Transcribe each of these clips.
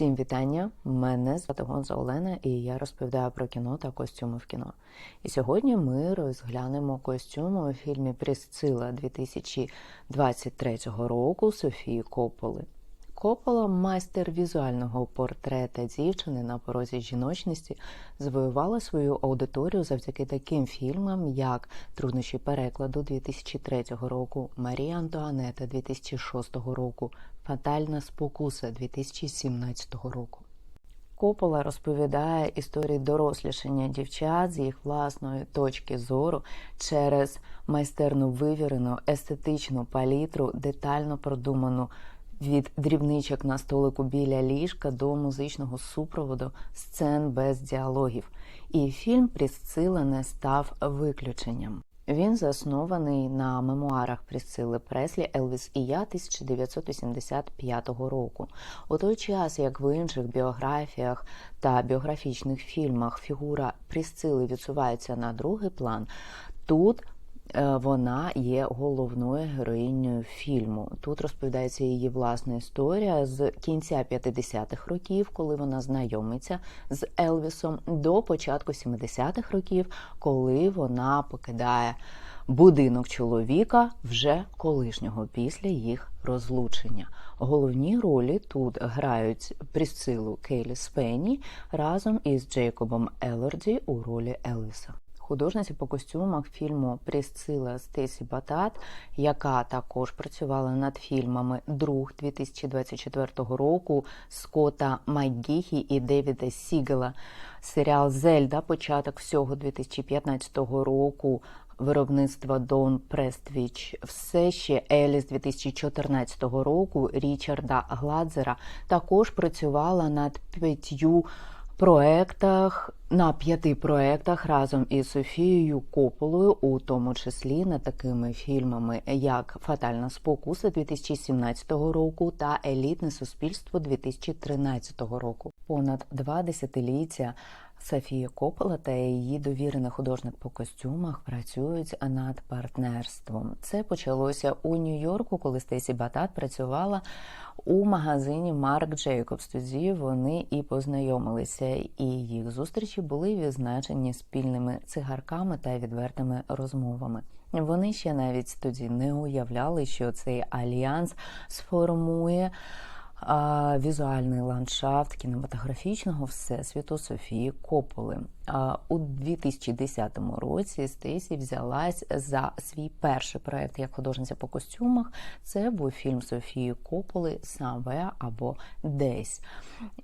Всім вітання! Мене звати Гонза Олена, і я розповідаю про кіно та костюми в кіно. І сьогодні ми розглянемо костюми у фільмі Прісцила 2023 року Софії Кополи. Копола, майстер візуального портрета дівчини на порозі жіночності, завоювала свою аудиторію завдяки таким фільмам, як Труднощі перекладу 2003 року, Марія Антуанета 2006 року, Фатальна спокуса 2017 року. Копола розповідає історії дорослішання дівчат з їх власної точки зору через майстерну вивірену естетичну палітру, детально продуману від дрібничок на столику біля ліжка до музичного супроводу сцен без діалогів. І фільм Прісцила не став виключенням. Він заснований на мемуарах Прісцили Преслі Елвіс і я 1985 року. У той час, як в інших біографіях та біографічних фільмах фігура Прісцили відсувається на другий план, тут вона є головною героїнею фільму. Тут розповідається її власна історія з кінця 50-х років, коли вона знайомиться з Елвісом, до початку 70-х років, коли вона покидає будинок чоловіка вже колишнього після їх розлучення. Головні ролі тут грають Прісцилу Кейлі Спенні разом із Джейкобом Елорді у ролі Елвіса художниці по костюмах фільму Прісцила Стесі Батат, яка також працювала над фільмами Друг 2024 року Скота Макгіхі і Девіда Сігела, серіал Зельда, початок всього 2015 року. Виробництва Дон Прествіч, все ще Еліс 2014 року Річарда Гладзера також працювала над п'ятью проектах на п'яти проектах разом із Софією Кополою, у тому числі над такими фільмами, як Фатальна спокуса 2017 року та Елітне суспільство 2013 року. Понад два десятиліття Софія Копола та її довірений художник по костюмах працюють над партнерством. Це почалося у Нью-Йорку, коли Стесі Батат працювала у магазині Марк Джейкобс. Тоді вони і познайомилися, і їх зустрічі були відзначені спільними цигарками та відвертими розмовами. Вони ще навіть тоді не уявляли, що цей альянс сформує візуальний ландшафт кінематографічного всесвіту Софії Кополи. У 2010 році Стейсі взялась за свій перший проект як художниця по костюмах. Це був фільм Софії Кополи «Somewhere» або Десь.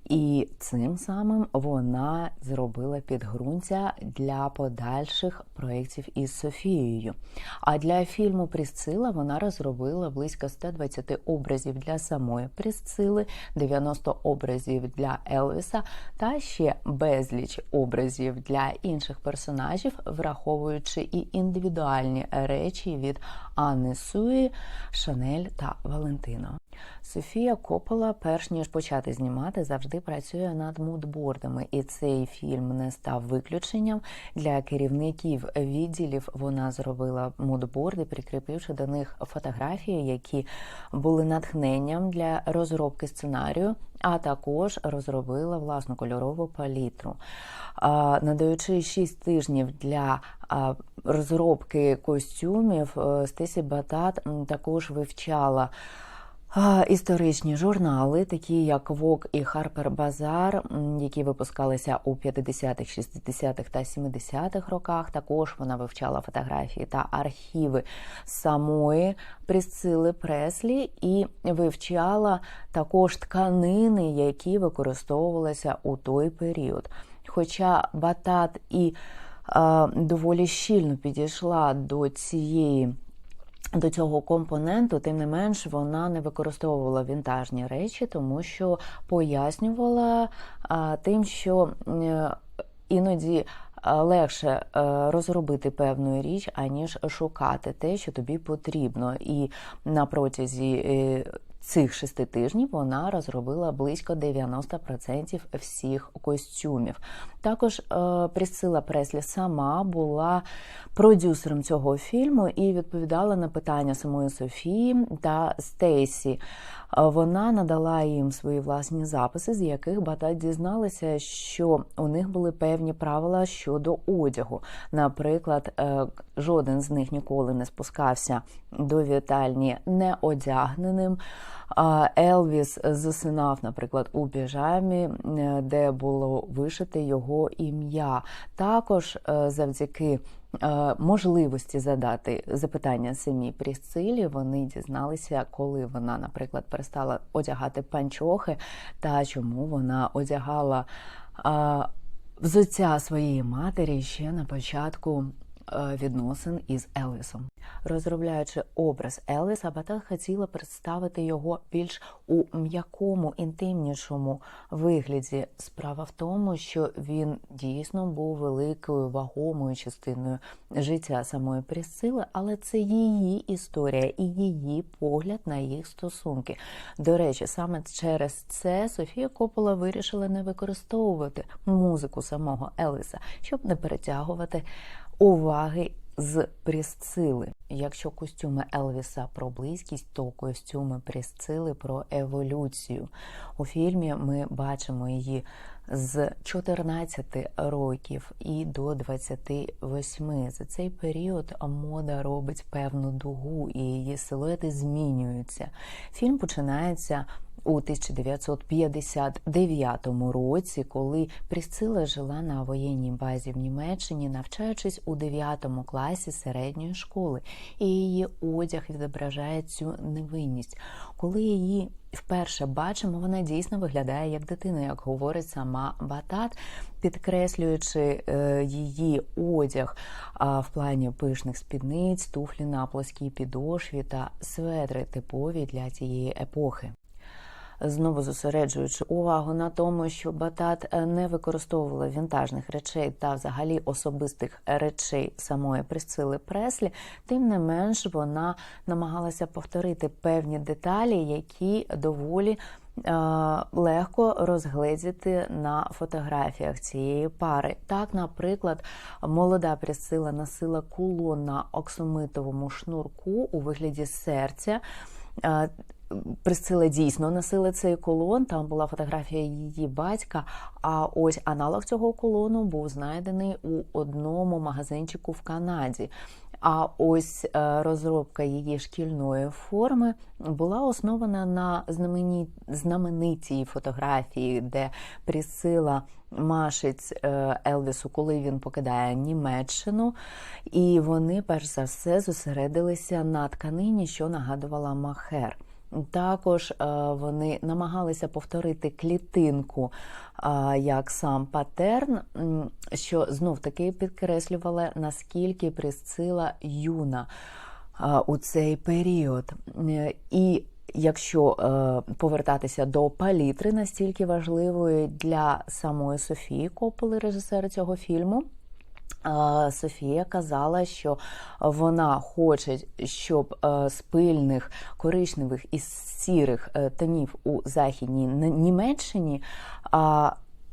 І цим самим вона зробила підґрунтя для подальших проєктів із Софією. А для фільму Прісцила вона розробила близько 120 образів для самої Прісцили, 90 образів для Елвіса та ще безліч образів для інших персонажів, враховуючи і індивідуальні речі від Анни Суї, Шанель та Валентино. Софія Копола, перш ніж почати знімати, завжди працює над мудбордами, і цей фільм не став виключенням для керівників відділів. Вона зробила мудборди, прикріпивши до них фотографії, які були натхненням для розробки сценарію, а також розробила власну кольорову палітру. Надаючи 6 тижнів для розробки костюмів, е, Стесі Батат також вивчала. Історичні журнали, такі як Vogue і Harper Bazaar, які випускалися у 50-х, 60-х та 70-х роках. Також вона вивчала фотографії та архіви самої Присцили Преслі і вивчала також тканини, які використовувалися у той період. Хоча Батат і доволі щільно підійшла до цієї. До цього компоненту, тим не менш, вона не використовувала вінтажні речі, тому що пояснювала а, тим, що е, іноді легше е, розробити певну річ, аніж шукати те, що тобі потрібно, і на протязі е, цих шести тижнів вона розробила близько 90% всіх костюмів. Також е, Присцила Преслі сама була продюсером цього фільму і відповідала на питання самої Софії та Стейсі. Вона надала їм свої власні записи, з яких Батат дізналися, що у них були певні правила щодо одягу. Наприклад, е, жоден з них ніколи не спускався до вітальні неодягненим. Елвіс засинав, наприклад, у піжамі, е, де було вишите його ім'я. Також е, завдяки е, можливості задати запитання самій Прісцилі, вони дізналися, коли вона, наприклад, перестала одягати панчохи, та чому вона одягала взуття своєї матері ще на початку відносин із Елвісом. Розробляючи образ Елвіса, Батат хотіла представити його більш у м'якому, інтимнішому вигляді. Справа в тому, що він дійсно був великою вагомою частиною життя самої Присцили, але це її історія і її погляд на їх стосунки. До речі, саме через це Софія Копола вирішила не використовувати музику самого Елвіса, щоб не перетягувати уваги з Прісцили. Якщо костюми Елвіса про близькість, то костюми Прісцили про еволюцію. У фільмі ми бачимо її з 14 років і до 28. За цей період мода робить певну дугу, і її силуети змінюються. Фільм починається у 1959 році, коли Прісцила жила на воєнній базі в Німеччині, навчаючись у 9 класі середньої школи, і її одяг відображає цю невинність. Коли її вперше бачимо, вона дійсно виглядає як дитина, як говорить сама Батат, підкреслюючи е, її одяг в плані пишних спідниць, туфлі на плоскій підошві та светри, типові для цієї епохи знову зосереджуючи увагу на тому, що Батат е, не використовувала вінтажних речей та взагалі особистих речей самої Присцили Преслі, тим не менш вона намагалася повторити певні деталі, які доволі. Е, легко розгледіти на фотографіях цієї пари. Так, наприклад, молода Присцила носила кулон на оксамитовому шнурку у вигляді серця. Е, Присцила дійсно носила цей колон. Там була фотографія її батька. А ось аналог цього колону був знайдений у одному магазинчику в Канаді. А ось е, розробка її шкільної форми була основана на знаменитій фотографії, де Присцила машить е, Елвісу, коли він покидає Німеччину, і вони перш за все зосередилися на тканині, що нагадувала Махер. Також е, вони намагалися повторити клітинку е, як сам патерн, що знов таки підкреслювали, наскільки Присцила юна у цей період. І Якщо повертатися до палітри, настільки важливої для самої Софії Кополи, режисера цього фільму, Софія казала, що вона хоче, щоб е, з пильних коричневих і сірих е, тонів у західній Німеччині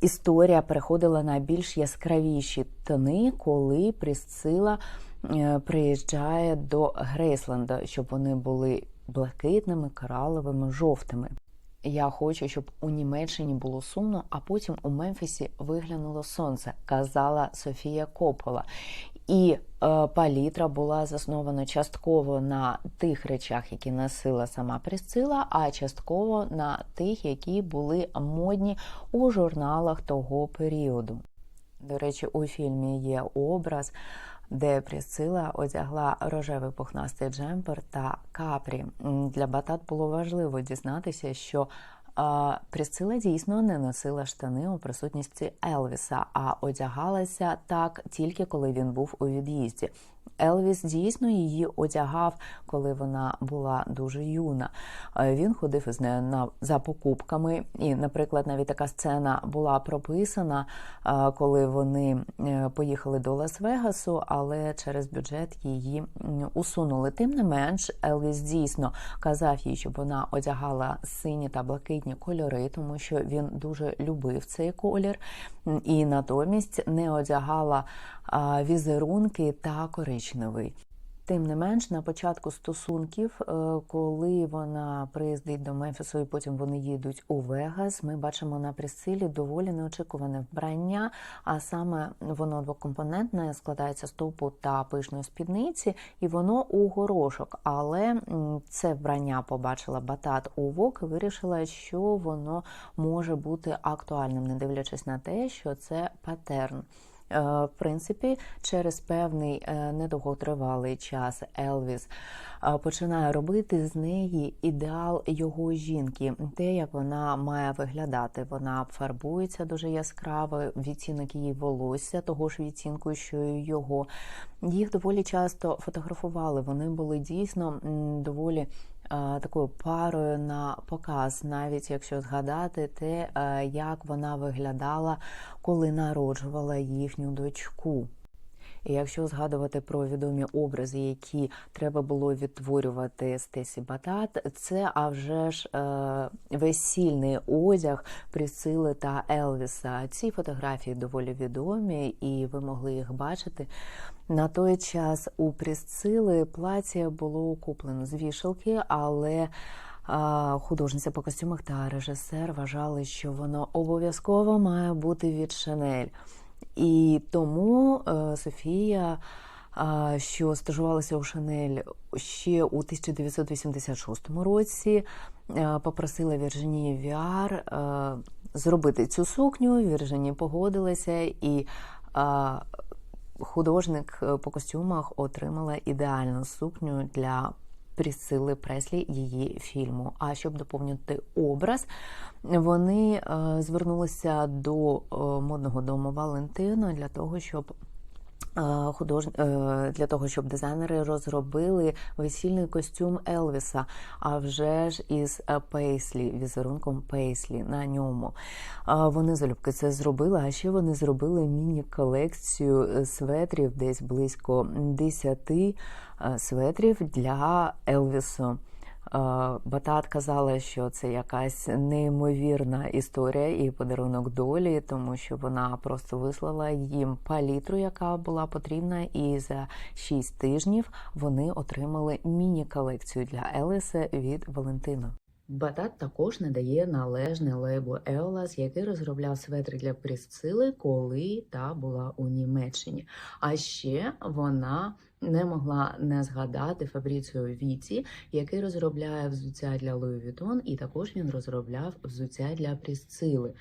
історія переходила на більш яскравіші тони, коли Присцила е, приїжджає до Грейсленда, щоб вони були блакитними, кораловими, жовтими. Я хочу, щоб у Німеччині було сумно, а потім у Мемфісі виглянуло сонце, казала Софія Копола. І е, палітра була заснована частково на тих речах, які носила сама Присцила, а частково на тих, які були модні у журналах того періоду. До речі, у фільмі є образ де Прісцила одягла рожевий пухнастий джемпер та капрі. Для батат було важливо дізнатися, що Прісцила дійсно не носила штани у присутності Елвіса, а одягалася так тільки коли він був у від'їзді. Елвіс дійсно її одягав, коли вона була дуже юна. Е, він ходив із нею на за покупками. І, наприклад, навіть така сцена була прописана, е, коли вони е, поїхали до Лас-Вегасу, але через бюджет її усунули. Тим не менш, Елвіс дійсно казав їй, щоб вона одягала сині та блакитні кольори, тому що він дуже любив цей колір, і натомість не одягала візерунки та коричневий. Тим не менш, на початку стосунків, е, коли вона приїздить до Мемфісу і потім вони їдуть у Вегас, ми бачимо на Присцилі доволі неочікуване вбрання, а саме воно двокомпонентне, складається з топу та пишної спідниці, і воно у горошок. Але це вбрання побачила Батат у Вок і вирішила, що воно може бути актуальним, не дивлячись на те, що це патерн. Е, В принципі, через певний е, недовготривалий час Елвіс е, починає робити з неї ідеал його жінки, те, як вона має виглядати. Вона фарбується дуже яскраво, відтінок її волосся, того ж відтінку, що й його. Їх доволі часто фотографували. Вони були дійсно доволі такою парою на показ, навіть якщо згадати те, е, як вона виглядала, коли народжувала їхню дочку. І якщо згадувати про відомі образи, які треба було відтворювати Стесі Батат, це а вже ж е, весільний одяг Прісцили та Елвіса. Ці фотографії доволі відомі, і ви могли їх бачити. На той час у Прісцили плаття було куплено з вішалки, але художниця по костюмах та режисер вважали, що воно обов'язково має бути від Шанель. І тому е, Софія, що стажувалася у Шанель ще у 1986 році, е, попросила Віржині Віар е, зробити цю сукню. Віржині погодилася і. Художник по костюмах отримала ідеальну сукню для Прісцили Преслі її фільму. А щоб доповнити образ, вони е, звернулися до е, модного дому Валентина для того, щоб е, худож... для того, щоб дизайнери розробили весільний костюм Елвіса, а вже ж із Пейслі, візерунком Пейслі на ньому. Вони залюбки це зробили, а ще вони зробили міні-колекцію светрів, десь близько 10 е, светрів для Елвісу. Е, Батат казала, що це якась неймовірна історія і подарунок долі, тому що вона просто вислала їм палітру, яка була потрібна, і за 6 тижнів вони отримали міні-колекцію для Еліса від Валентина. Батат також надає належне лейблу Еолас, який розробляв светри для Прісцили, коли та була у Німеччині. А ще вона не могла не згадати Фабріціо Віті, який розробляє взуття для Луї Вітон, і також він розробляв взуття для Прісцили.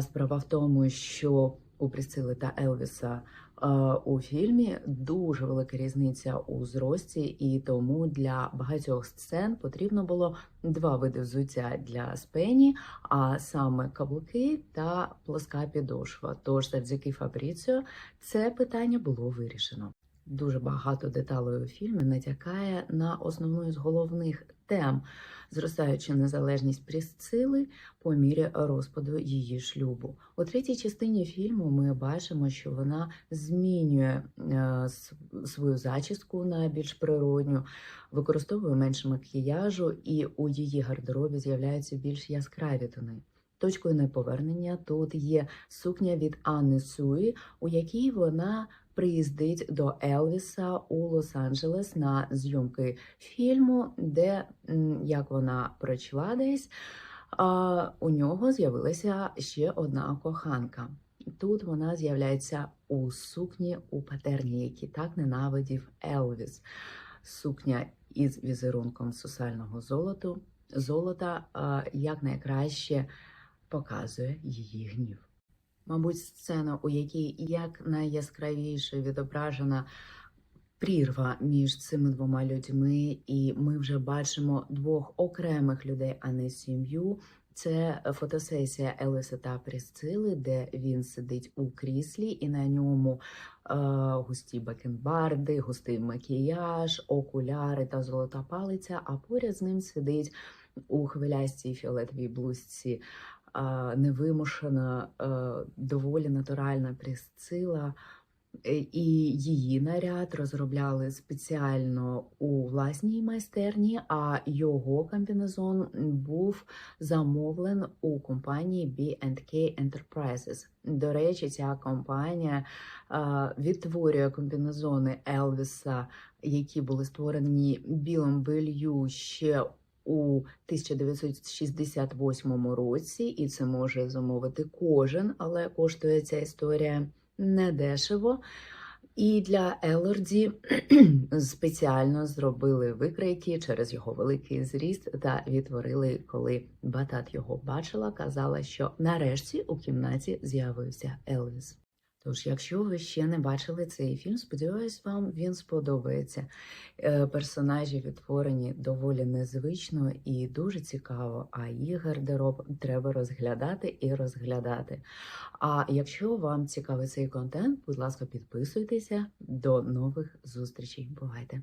Справа в тому, що у Прісцили та Елвіса у фільмі дуже велика різниця у зрості, і тому для багатьох сцен потрібно було два види взуття для спені, а саме каблуки та плоска підошва. Тож завдяки Фабріціо це питання було вирішено. Дуже багато деталей у фільмі натякає на основну із головних тем, зростаючи незалежність Прісцили по мірі розпаду її шлюбу. У третій частині фільму ми бачимо, що вона змінює е, свою зачіску на більш природню, використовує менше макіяжу, і у її гардеробі з'являються більш яскраві тони. Точкою неповернення тут є сукня від Анни Суї, у якій вона приїздить до Елвіса у Лос-Анджелес на зйомки фільму, де, як вона прочла десь, у нього з'явилася ще одна коханка. Тут вона з'являється у сукні у патерні, які так ненавидів Елвіс. Сукня із візерунком сусального золоту, золота якнайкраще показує її гнів. Мабуть, сцена, у якій як найяскравіше відображена прірва між цими двома людьми, і ми вже бачимо двох окремих людей, а не сім'ю. Це фотосесія Елиса та Прісцили, де він сидить у кріслі, і на ньому е, густі бакенбарди, густий макіяж, окуляри та золота палиця. А поряд з ним сидить у хвилястій фіолетовій блузці невимушена, доволі натуральна Прісцила Е, І її наряд розробляли спеціально у власній майстерні, а його комбінезон був замовлен у компанії B&K Enterprises. До речі, ця компанія відтворює комбінезони Елвіса, які були створені білим белью ще у 1968 році, і це може замовити кожен, але коштує ця історія недешево. І для Елорді спеціально зробили викройки через його великий зріст та відтворили, коли Батат його бачила, казала, що нарешті у кімнаті з'явився Елвіс. Тож, якщо ви ще не бачили цей фільм, сподіваюсь, вам він сподобається. Е, Персонажі відтворені доволі незвично і дуже цікаво. А їх гардероб треба розглядати і розглядати. А якщо вам цікавий цей контент, будь ласка, підписуйтеся. До нових зустрічей. Бувайте!